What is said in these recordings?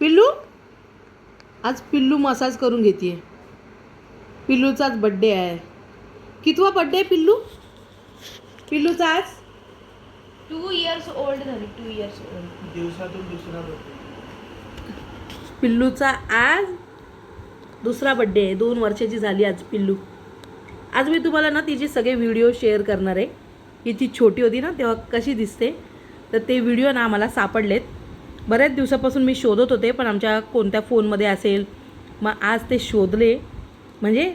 पिल्लू? आज पिल्लू मसाज करून घेते पिल्लूचाच बड्डे आहे. कितवा बड्डे आहे पिल्लू? पिल्लूचा आज? टू इयर्स ओल्ड झाली टू इयर्स ओल्ड दिवसातून दुसरा बर्थडे पिल्लूचा आज दुसरा बड्डे आहे. दोन वर्षाची झाली आज पिल्लू. आज मी तुम्हाला ना तिचे सगळे व्हिडिओ शेअर करणार आहे. की ती छोटी होती ना तेव्हा कशी दिसते? तर ते व्हिडिओ ना आम्हाला सापडलेत. बऱ्याच दिवसापासून मी शोधत होते पण आमच्या कोणत्या फोनमध्ये असेल? मग आज ते शोधले. म्हणजे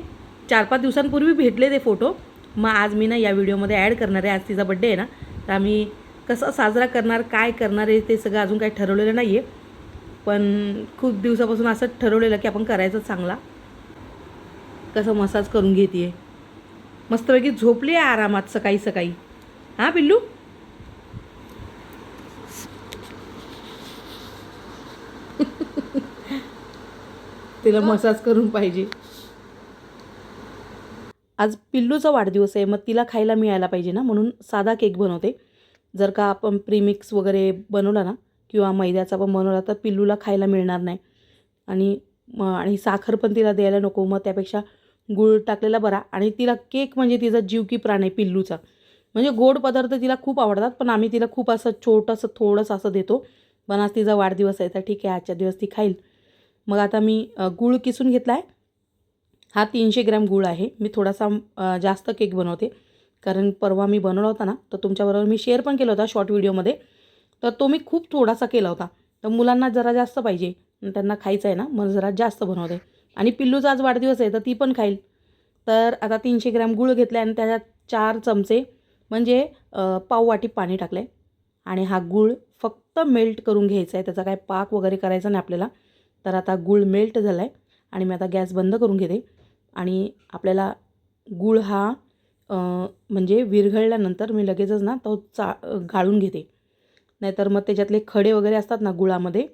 चार पाच दिवसांपूर्वी भेटले ते फोटो. मग आज मी ना या व्हिडिओमध्ये ॲड करणार आहे. आज तिचा बड्डे आहे ना. तर आम्ही कसं साजरा करणार काय करणार आहे ते सगळं अजून काही ठरवलेलं नाही आहे. पण खूप दिवसापासून असं ठरवलेलं की आपण करायचं चांगला. कसं मसाज करून घेते मस्तपैकी झोपली आहे आरामात सकाळी सकाळी हां पिल्लू? तिला मसाज करून पाहिजे. आज पिल्लूचा वाढदिवस आहे मग तिला खायला मिळायला पाहिजे ना? म्हणून साधा केक बनवते. जर का आपण प्रीमिक्स वगैरे बनवला ना किंवा मैद्याचा पण बनवला तर पिल्लूला खायला मिळणार नाही. आणि आणि साखर पण तिला द्यायला नको मग त्यापेक्षा गूळ टाकलेला बरा. आणि तिला केक म्हणजे तिचा जीव की प्राण आहे पिल्लूचा. म्हणजे गोड पदार्थ तिला खूप आवडतात पण आम्ही तिला खूप असं छोटंसं थोडंसं असं देतो. पण आज तिचा वाढदिवस आहे तर ठीक आहे आजच्या दिवस ती खाईल. मग आता मी गूळ किसून घेतला आहे हा तीनशे ग्रॅम गूळ आहे. मी थोडासा जास्त केक बनवते. कारण परवा मी बनवला होता ना तर तुमच्याबरोबर मी शेअर पण केला होता शॉर्ट व्हिडिओमध्ये. तर तो मी खूप थोडासा केला होता. तर मुलांना जरा जास्त पाहिजे. त्यांना खायचं आहे ना मग जरा जास्त बनवते. आणि पिल्लूचा आज वाढदिवस आहे तर ती पण खाईल. तर आता तीनशे ग्रॅम गूळ घेतला आणि त्याच्यात चार चमचे म्हणजे पाववाटी पाव वाटी पाणी टाकलं आहे आणि हा गूळ फक्त मेल्ट करून घ्यायचा आहे. त्याचा काय पाक वगैरे करायचा नाही आपल्याला. तर आता गूळ मेल्ट झाला आहे आणि मी आता गॅस बंद करून घेते. आणि आपल्याला गूळ हा म्हणजे विरघळल्यानंतर मी लगेचच ना तो चा गाळून घेते. नाहीतर मग त्याच्यातले खडे वगैरे असतात ना गुळामध्ये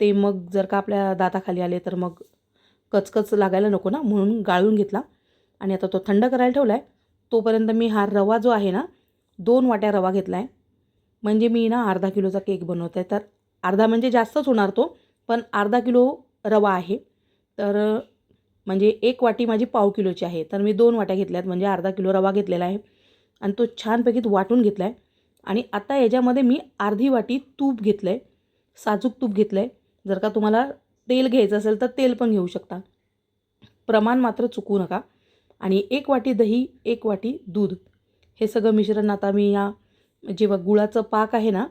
ते मग जर का आपल्या दाताखाली आले तर मग कचकच लागायला नको ना म्हणून गाळून घेतला. आणि आता तो थंड करायला ठेवला आहे तोपर्यंत मी हा रवा जो आहे ना दोन वाट्या रवा घेतला आहे म्हणजे मी ना अर्धा किलोचा केक बनवत. आहे तर अर्धा म्हणजे जास्तच होणार तो पण अर्धा किलो रवा आहे. तर म्हणजे एक वाटी माझी पाव किलोची आहे. तर मी दोन वाट्या घेतल्यात म्हणजे अर्धा किलो रवा घेतलेला आहे. आणि तो छानपैकी वाटून घेतला आहे आणि आता याच्यामध्ये मी अर्धी वाटी तूप घेतलं आहे साजूक तूप घेतलं आहे जर का तुम्हाला तेल घ्यायचं असेल तर तेल पण घेऊ शकता. प्रमाण मात्र चुकू नका. आणि एक वाटी दही एक वाटी दूध. हे सगळं मिश्रण आता मी या जेव्हा गुळाचं पाक आहे ना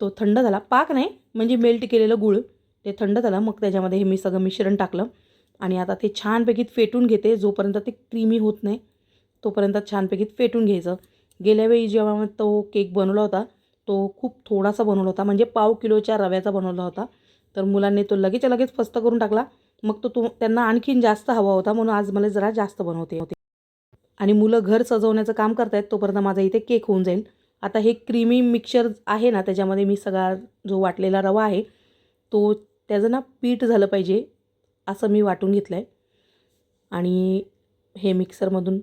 तो थंड झाला. पाक नाही म्हणजे मेल्ट केलेलं गुळ. ते थंड झालं. मग त्याच्यामध्ये हे मी सगळं मिश्रण टाकलं. आणि आता ते छानपैकी फेटून घेते. जोपर्यंत ते क्रीमी होत नाही तोपर्यंत छानपैकी फेटून घ्यायचं. गेल्या वेळी जेव्हा तो केक बनवला होता तो खूप थोडासा बनवला होता. म्हणजे पाव किलोच्या रव्याचा बनवला होता. तर मुलांनी तो लगेच लगेच फस्त करून टाकला. मग तो तो त्यांना आणखीन जास्त हवा होता. म्हणून आज मला जरा जास्त बनवते होते. आणि मुलं घर सजवण्याचं काम करतायत तोपर्यंत माझा इथे केक होऊन जाईल. आता हे क्रीमी मिक्सचर आहे ना त्याच्यामध्ये मी सगळा जो वाटलेला रवा आहे तो त्याचं ना पीठ झालं पाहिजे असं मी वाटून घेतलं आहे आणि हे मिक्सरमधून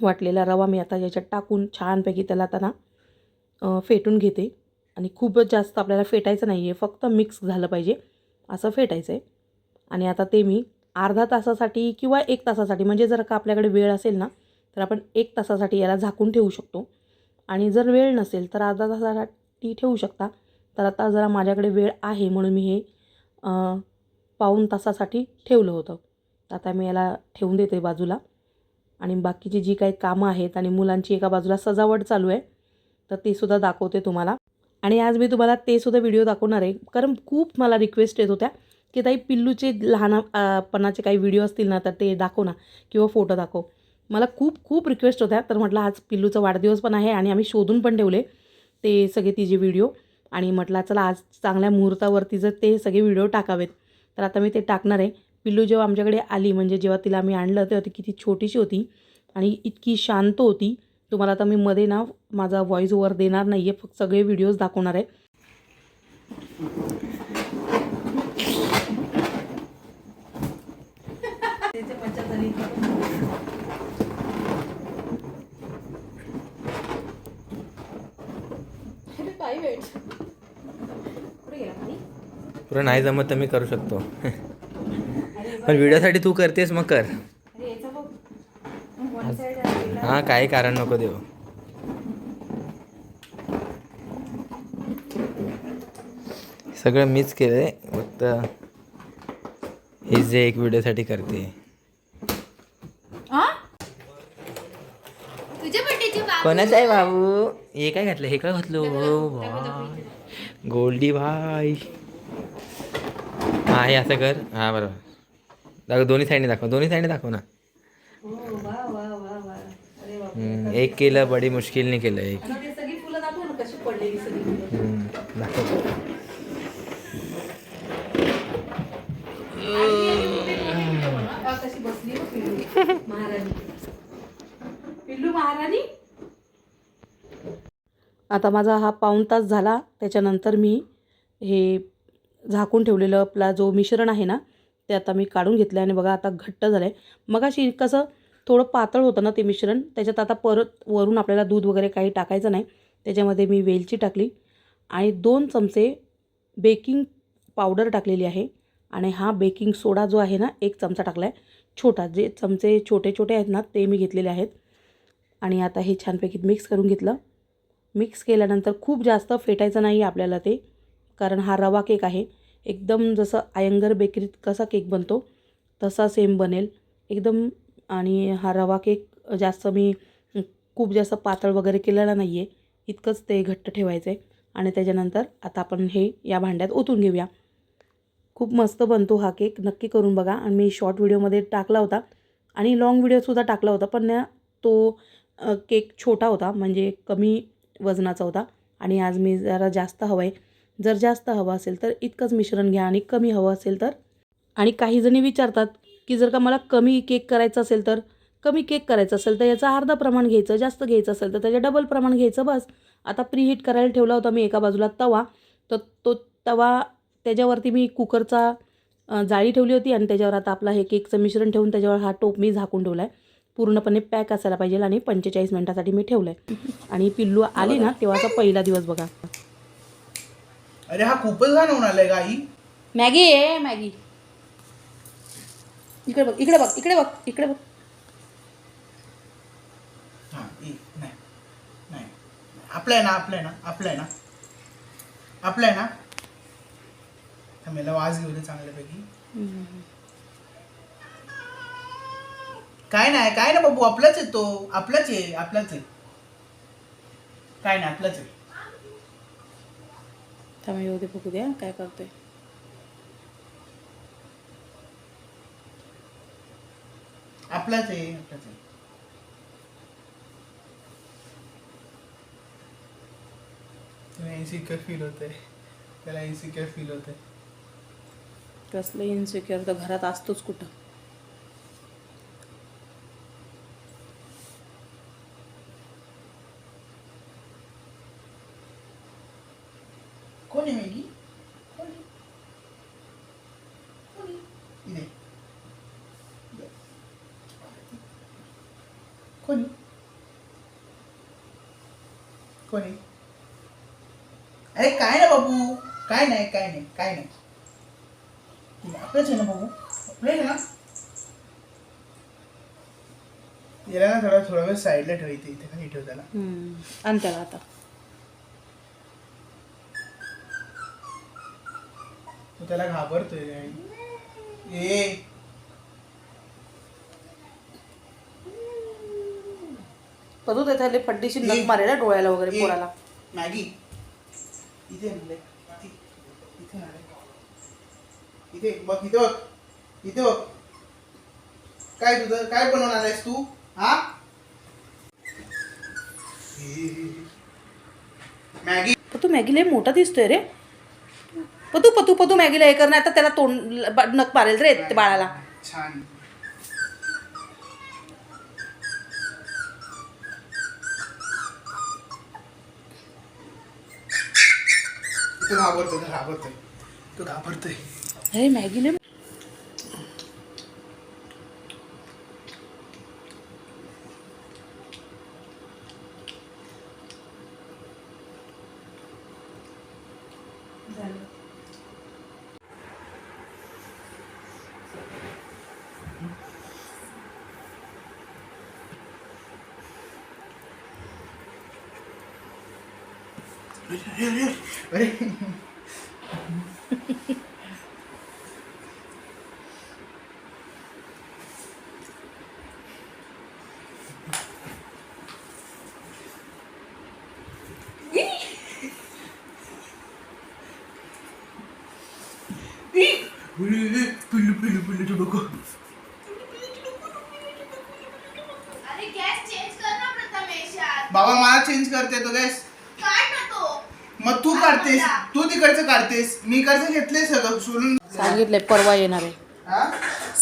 वाटलेला रवा मी आता याच्यात टाकून छानपैकी त्याला आता ना फेटून घेते. आणि खूपच जास्त आपल्याला फेटायचं नाही आहे फक्त मिक्स झालं पाहिजे असं फेटायचं आहे आणि आता ते मी अर्धा तासासाठी किंवा एक तासासाठी म्हणजे जर का आपल्याकडे वेळ असेल ना तर आपण एक तासासाठी याला झाकून ठेवू शकतो. आणि जर वेळ नसेल तर अर्धा तासासाठी ठेवू शकता. तर आता जरा माझ्याकडे वेळ आहे म्हणून मी हे पाऊण तासासाठी ठेवलं होतं. तर आता मी याला ठेवून देते बाजूला. आणि बाकीची जी काही कामं आहेत आणि मुलांची एका बाजूला सजावट चालू आहे तर तीसुद्धा दाखवते तुम्हाला. आणि आज मी तुम्हाला ते सुद्धा व्हिडिओ दाखवणार आहे. कारण खूप मला रिक्वेस्ट येत होत्या की ताई पिल्लूचे लहानपणाचे काही व्हिडिओ असतील ना तर ते दाखव ना किंवा फोटो दाखव. मला खूप खूप रिक्वेस्ट होत्या तर म्हटलं आज पिल्लूचा वाढदिवस पण आहे आणि आम्ही शोधून पण ठेवले ते सगळे तिचे व्हिडिओ आणि म्हटलं चला आज चांगल्या मुहूर्तावरती जर ते सगळे व्हिडिओ टाकावेत तर आता मी ते टाकणार आहे. पिल्लू जेव्हा आमच्याकडे आली म्हणजे जेव्हा तिला आम्ही आणलं तेव्हा ती किती छोटीशी होती आणि इतकी शांत होती. तुम्हाला आता मी मध्ये ना माझा व्हॉईस ओवर देणार नाही आहे फक्त सगळे व्हिडिओज दाखवणार आहे. पाय वेट. तुला नाही जमत तर मी करू शकतो. पण व्हिडिओसाठी तू करतेस मग कर. हां काही कारण नको देऊ. सगळं मीच केलं आहे फक्त हे जे एक व्हिडिओसाठी करते. कोणाचं आहे बाबू? हे काय घातलं? हे काय घातलं? गोल्डी भाई हां हे असं कर. हां बरोबर. दाखव दोन्ही साईडने दाखव. दोन्ही साईडने दाखव ना. हम्म, एक केलं बडी मुश्किलने केलं एक. आता ते सगळी फुलं दाखव ना कशी पडलेली सगळी फुलं. हम्म, दाखव. बघा कशी बसली बघ पिल्लू महाराणी. पिल्लू महाराणी? आता माझा हा पाऊण तास झाला. त्याच्यानंतर मी हे झाकून ठेवलेलं आपला जो मिश्रण आहे ना ते आता मी काढून घेतलं आणि बघा आता घट्ट झालं आहे मग अशी कसं थोडं पातळ होतं ना ते मिश्रण त्याच्यात आता परत वरून आपल्याला दूध वगैरे काही टाकायचं नाही. त्याच्यामध्ये मी वेलची टाकली आणि दोन चमचे बेकिंग पावडर टाकलेली आहे. आणि हा बेकिंग सोडा जो आहे ना एक चमचा टाकला आहे छोटा जे चमचे छोटे छोटे आहेत ना ते मी घेतलेले आहेत. आणि आता हे छानपैकी मिक्स करून घेतलं. मिक्स केल्यानंतर खूप जास्त फेटायचं नाही आपल्याला ते. कारण हा रवा केक आहे. एकदम जसं आयंगर बेकरीत कसा केक बनतो तसा सेम बनेल. एकदम आणि हा रवा केक जास्त मी खूप जास्त पातळ वगैरे केलेला नाही आहे इतकंच ते घट्ट ठेवायचं आहे आणि त्याच्यानंतर आता आपण हे या भांड्यात ओतून घेऊया. खूप मस्त बनतो हा केक. नक्की करून बघा. आणि मी शॉर्ट व्हिडिओमध्ये टाकला होता. आणि लाँग व्हिडिओसुद्धा टाकला होता. पण ना तो केक छोटा होता. म्हणजे कमी वजनाचा होता. आणि आज मी जरा जास्त हवं आहे जर जास्त हवं असेल तर इतकंच मिश्रण घ्या आणि कमी हवं असेल तर. आणि काही जणी विचारतात की जर का मला कमी केक करायचं असेल तर कमी केक करायचं असेल तर याचं अर्धा प्रमाण घ्यायचं जास्त घ्यायचं असेल तर त्याच्या डबल प्रमाण घ्यायचं बस. आता प्रीहीट करायला ठेवला होता मी एका बाजूला तवा. तर तो तवा त्याच्यावरती मी कुकरचा जाळी ठेवली होती आणि त्याच्यावर आता आपला हे केकचं मिश्रण ठेवून त्याच्यावर हा टोप मी झाकून ठेवला आहे पूर्णपणे पॅक असायला पाहिजे आणि पंचेचाळीस मिनटासाठी मी ठेवलं आहे आणि पिल्लू आली ना तेव्हाचा पहिला दिवस बघा. अरे हा खूपच घाण होऊन आलाय का आई. मॅगी आहे मॅगी. इकडे बघ इकडे बघ इकडे बघ इकडे बघ. हा इ- नाही नाही. आपलं आहे ना आपलं आहे ना आपलं आहे ना. आपलं आहे ना? थांब याला वाज घेऊ दे चांगल्यापैकी. काय नाही काय ना बाबू आपलाच आहे तो. आपलाच आहे आपलाच आहे. काय नाही आपलाच आहे. थांबा येऊ दे बघू द्या काय करतोय आपलाच आहे आपलाच आहे तुला इन्सिक्युअर फील होतंय त्याला इन्सिक्युअर फील होतंय कसलं इन्सिक्युअर तर घरात असतोच कुठं कोण आहे मॅगी कोण आहे? कोण आहे? इथे. इथे. कोण? कोण? अरे काय ना बाबू? काय नाही काय नाही काय नाही. आपलंच आहे ना बाबू? आपलं आहे ना? याला ना थोडा थोडा वेळ साईडला ठेवायचं इथे खाली ठेव त्याला. आणि त्याला आता. तो त्याला घाबरतोय. ए कधू त्याच्याले फड्डीशी. नख मारेल हा डोळ्याला वगैरे पोराला. मॅगी. इथे आणलंय. इथे आणलंय. इथे बघ इथे बघ. इथे बघ. काय तुझं? काय बनवून आलायस तू? हा? मॅगी. पतू मॅगीला हे मोठा दिसतोय रे. पतू पतू पतू मॅगीला हे करणार आता त्याला तोंड ब- नख मारेल रे ते बाळाला. छान. तो घाबरतोय तो घाबरतोय. तो घाबरतोय. अरे मॅगीले अरे पिल्लू पिल्लू पिल्लू डोकं अरे गॅस चेंज कर ना प्रथमेश यार. बाबा मला चेंज करते तो गॅस काढ ना तो मग तू काढतेस तू तिकडचं काढतेस मी इकडचं घेतलंय सगळं सोडून सांगितलंय परवा येणार आहे. हा?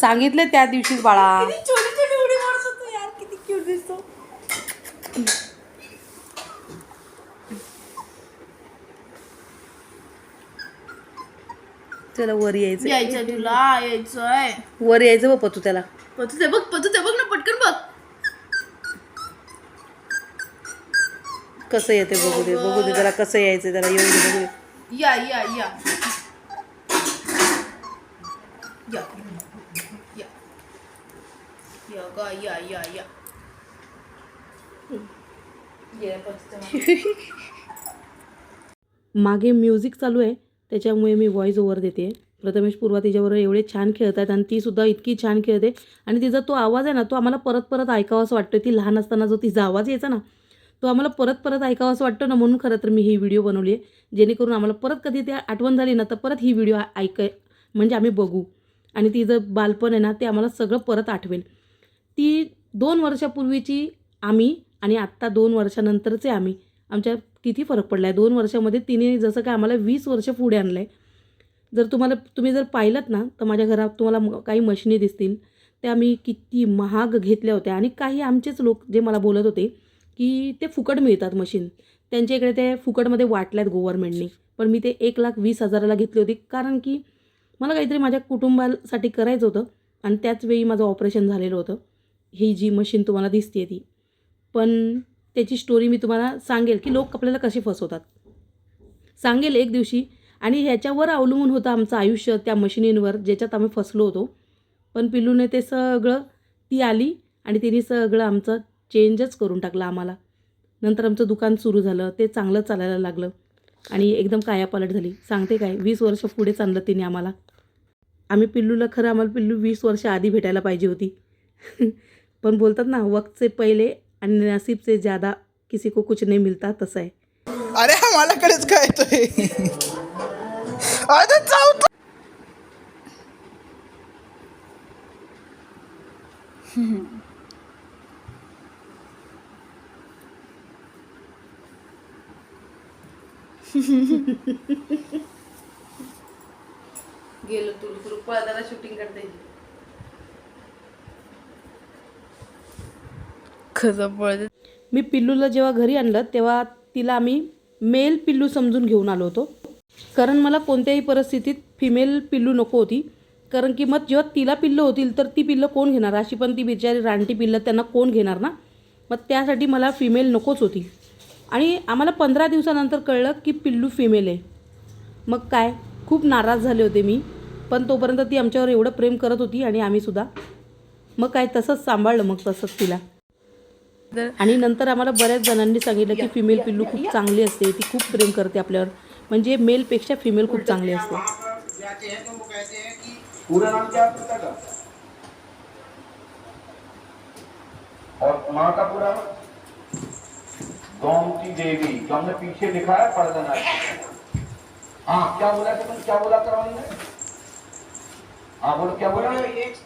सांगितले त्या दिवशीच बाळा. छोटी छोटी उडी मारतो तू यार किती क्यूट दिसतो. त्याला वर यायचं यायचंय तुला यायचंय. वर यायचं बघ तू त्याला. पतू ते बघ पतू ते बघ ना पटकन बघ. कसं येते बघू दे बघू दे त्याला कसं यायचं त्याला येऊ दे बघू दे. या या या. या. या. या गा या या या. ये बस मागे. म्युझिक चालू आहे त्याच्यामुळे मी व्हॉईस ओव्हर देते. प्रथमेश पूर्वा तिच्याबरोबर एवढे छान खेळत आहेत आणि तीसुद्धा इतकी छान खेळते. आणि तिचा तो आवाज आहे ना तो आम्हाला परत परत ऐकावा असं वाटतो ती लहान असताना जो तिचा आवाज यायचा ना तो आम्हाला परत परत ऐकावा असं वाटतं ना म्हणून खरं तर मी ही व्हिडिओ बनवली आहे. जेणेकरून आम्हाला परत कधी ते आठवण झाली ना तर परत ही व्हिडिओ ऐकाय म्हणजे आम्ही बघू. आणि तिचं बालपण आहे ना ते आम्हाला सगळं परत आठवेल. ती दोन वर्षापूर्वीची आम्ही आणि आत्ता दोन वर्षानंतरचे आम्ही. आमच्या किती फरक पडला आहे दोन वर्षामध्ये तिने जसं काय आम्हाला वीस वर्ष पुढे आणलं आहे जर तुम्हाला तुम्ही जर पाहिलं ना तर माझ्या घरात तुम्हाला म- काही मशिनी दिसतील. त्या मी किती महाग घेतल्या होत्या. आणि काही आमचेच लोक जे मला बोलत होते की ते फुकट मिळतात मशीन त्यांच्या इकडे ते फुकटमध्ये वाटल्यात गव्हर्नमेंटनी पण मी ते एक लाख वीस हजाराला घेतली होती. कारण की मला काहीतरी माझ्या कुटुंबासाठी करायचं होतं. आणि त्याचवेळी माझं ऑपरेशन झालेलं होतं. ही जी मशीन तुम्हाला दिसते ती. पण त्याची स्टोरी मी तुम्हाला सांगेल की लोक आपल्याला कसे फसवतात. सांगेल एक दिवशी. आणि ह्याच्यावर अवलंबून होतं आमचं आयुष्य त्या मशिनींवर ज्याच्यात आम्ही फसलो होतो. पण पिल्लूने ते सगळं ती आली आणि तिने सगळं आमचं चेंजच करून टाकलं आम्हाला. नंतर आमचं दुकान सुरू झालं ते चांगलं चालायला लागलं. आणि एकदम कायापालट झाली. सांगते काय वीस वर्ष पुढे चाललं तिने आम्हाला. आम्ही पिल्लूला खरं आम्हाला पिल्लू वीस वर्ष आधी भेटायला पाहिजे होती. पण बोलतात ना वक्त से पहिले आणि नसीब से ज़्यादा किसी को कुछ नहीं मिलता तसं आहे. अरे हा मलाकडेच काय अरे गेलो तुला तुला पळताना शूटिंग करते खरं पळत. मी पिल्लूला जेव्हा घरी आणलं तेव्हा तिला आम्ही मेल पिल्लू समजून घेऊन आलो होतो. कारण मला कोणत्याही परिस्थितीत फिमेल पिल्लू नको होती. कारण की मग जेव्हा तिला पिल्लं होतील तर ती पिल्लं कोण घेणार? अशी पण ती बिचारी रानटी पिल्लं त्यांना कोण घेणार ना? मग त्यासाठी मला फिमेल नकोच होती. आणि आम्हाला पंधरा दिवसानंतर कळलं की पिल्लू फिमेल आहे. मग काय? खूप नाराज झाले होते मी. पण तोपर्यंत ती आमच्यावर एवढं प्रेम करत होती आणि आम्हीसुद्धा मग काय? तसंच सांभाळलं मग तसंच तिला. आणि नंतर आम्हाला बऱ्याच जणांनी सांगितलं की फिमेल पिल्लू खूप चांगली असते. ती खूप प्रेम करते आपल्यावर. म्हणजे मेलपेक्षा फिमेल खूप चांगली असते पूरा नाम क्या है पिता का और माँ का पूरा गोमती देवी जो हमने पीछे लिखा है पढ़ देना हाँ क्या बोला कि तुम क्या बोला करवाने में हाँ बोलो क्या बोला? एक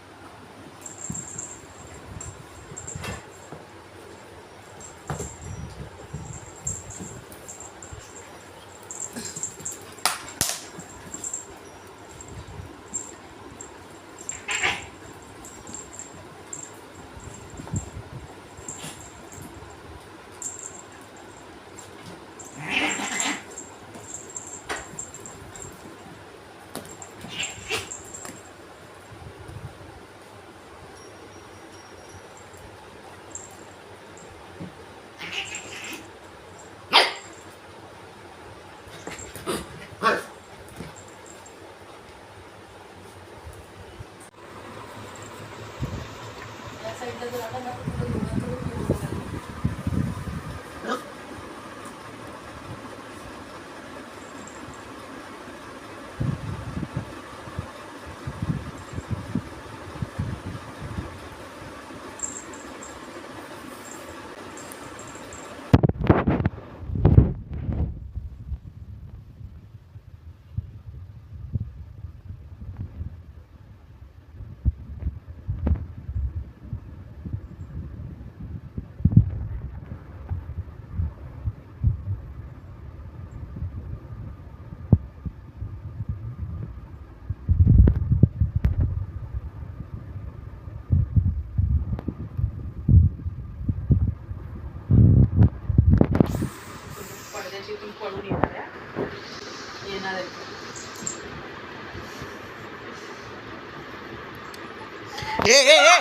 ए ए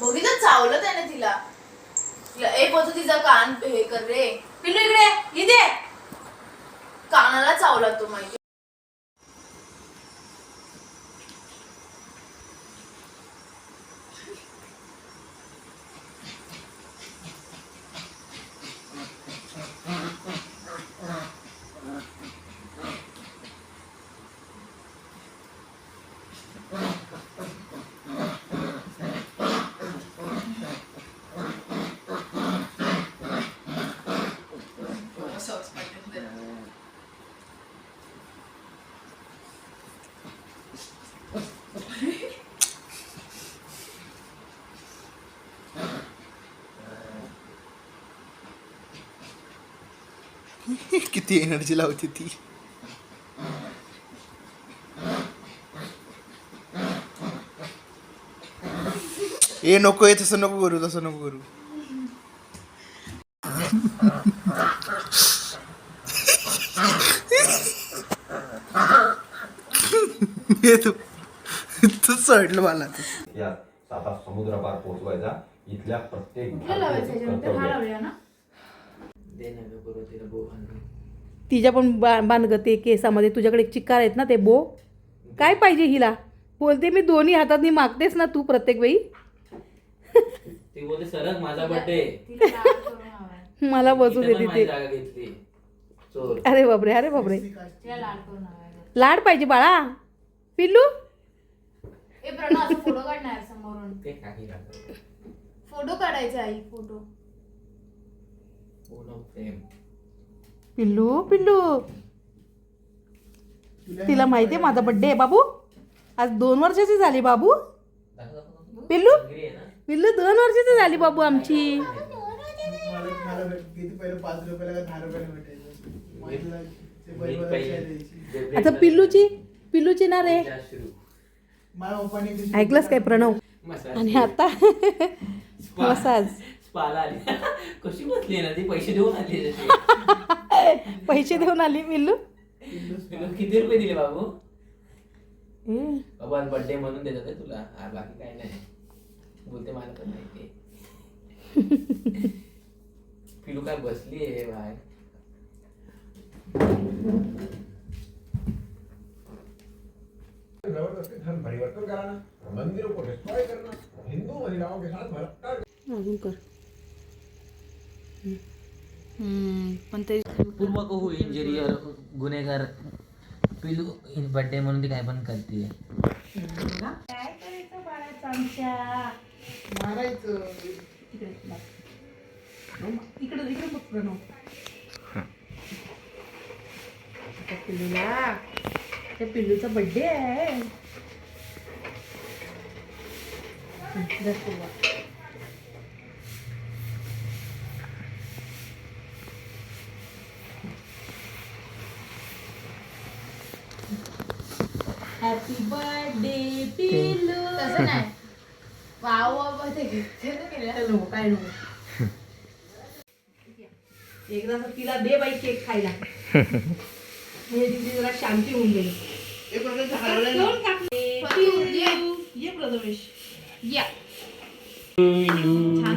बघितलं चावलं त्याने तिला तिला एक होतं तिचा कान हे कर रे पिल्लू इकडे इथे कानाला चावला तो माहिती किती एनर्जी लावते ती. ए नको आहे तसं नको करू तसं नको करू. हे तू तू चढलं मला तू. या साता समुद्र पार पोहोचवायचा. इथल्या प्रत्येक हा कर्तव्य. तिच्या पण बा बांध गं ते केसामध्ये तुझ्याकडे एक चिक्कार आहेत ना ते बो? काय पाहिजे हिला? बोलते मी दोन्ही हातातनी मागतेस ना तू प्रत्येक वेळी? मला बसू दे तिथे. जागा घेतली. चोर. अरे बापरे अरे बापरे. लाड पाहिजे बाळा. पिल्लू? काढणार समोरून? फोटो काढायचे आई फोटो. पूर्ण प्रेम पिल्लू पिल्लू. तिला माहितीये माझा बड्डे आहे बाबू? आज दोन वर्षाची झाली बाबू. पिल्लू? घरी आहे ना पिल्लू दोन वर्षाची झाली बाबू आमची. आता पिल्लूची पिल्लूची ना रे. ऐकलंस काय प्रणव. आणि आता? मसाज. स्पाला आली. कशी बसली ना ती? पैसे देऊन आली. पैसे देऊन आली पिल्लू तुला किती रुपये दिले बाबू? ए, बाबा बर्थडे म्हणून देतात तुला. बाकी काय नाही. बोलते मला पण माहिती पिलू काय बसली आहे कराना मंदिरों को डिस्ट्रॉय करना. हिंदू महिलाओं के साथ बलात्कार अजून कर. हम्म, पण ते पूर्व कहू इंजिनियर गुन्हेगार पिलू बर्थडे म्हणून ती काय पण करते काय करायचं बाळाचं आमच्या मारायचं इकडे. इकडे इकडे बघ प्रणव आता पिल्लूला त्या पिल्लूचा बड्डे आहे हॅपी बर्थडे पिल्लू तसं नाही. वाव वाव ते केलं. नको काय नको. एकदा तर तिला दे बाई केक खायला. म्हणजे तिची जरा शांती होऊन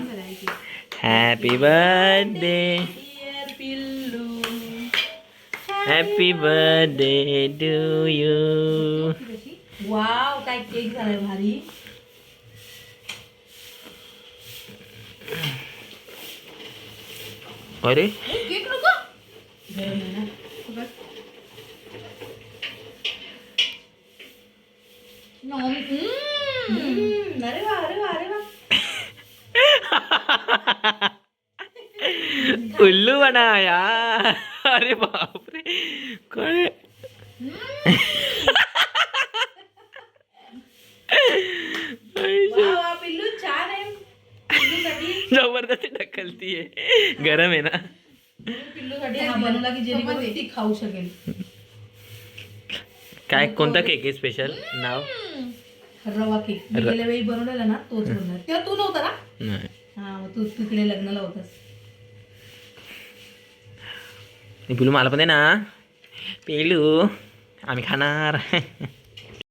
करायची हॅपी बर्थडे पिल्लू. Happy birthday to you wow काय केक झालाय भारी अरे केक नको गरम आहे ना बघ. हम्म, अरे वा अरे वा अरे वा उल्लू बनाया अरे बापरे पिल्लू छान आहे. पिल्लूसाठी. जबरदस्ती ढकलतीये गरम आहे ना? पिल्लूसाठी बनवला की जेणेकरून ती खाऊ शकेल. काय कोणता केक आहे स्पेशल नाव? रवा केक गेल्या वेळी बनवलेला ना तोच बनवला. तेव्हा तू नव्हता ना? हा तू तिकडे लग्नाला होतास. पिलू मला पण दे ना. पिलू आम्ही खाणार.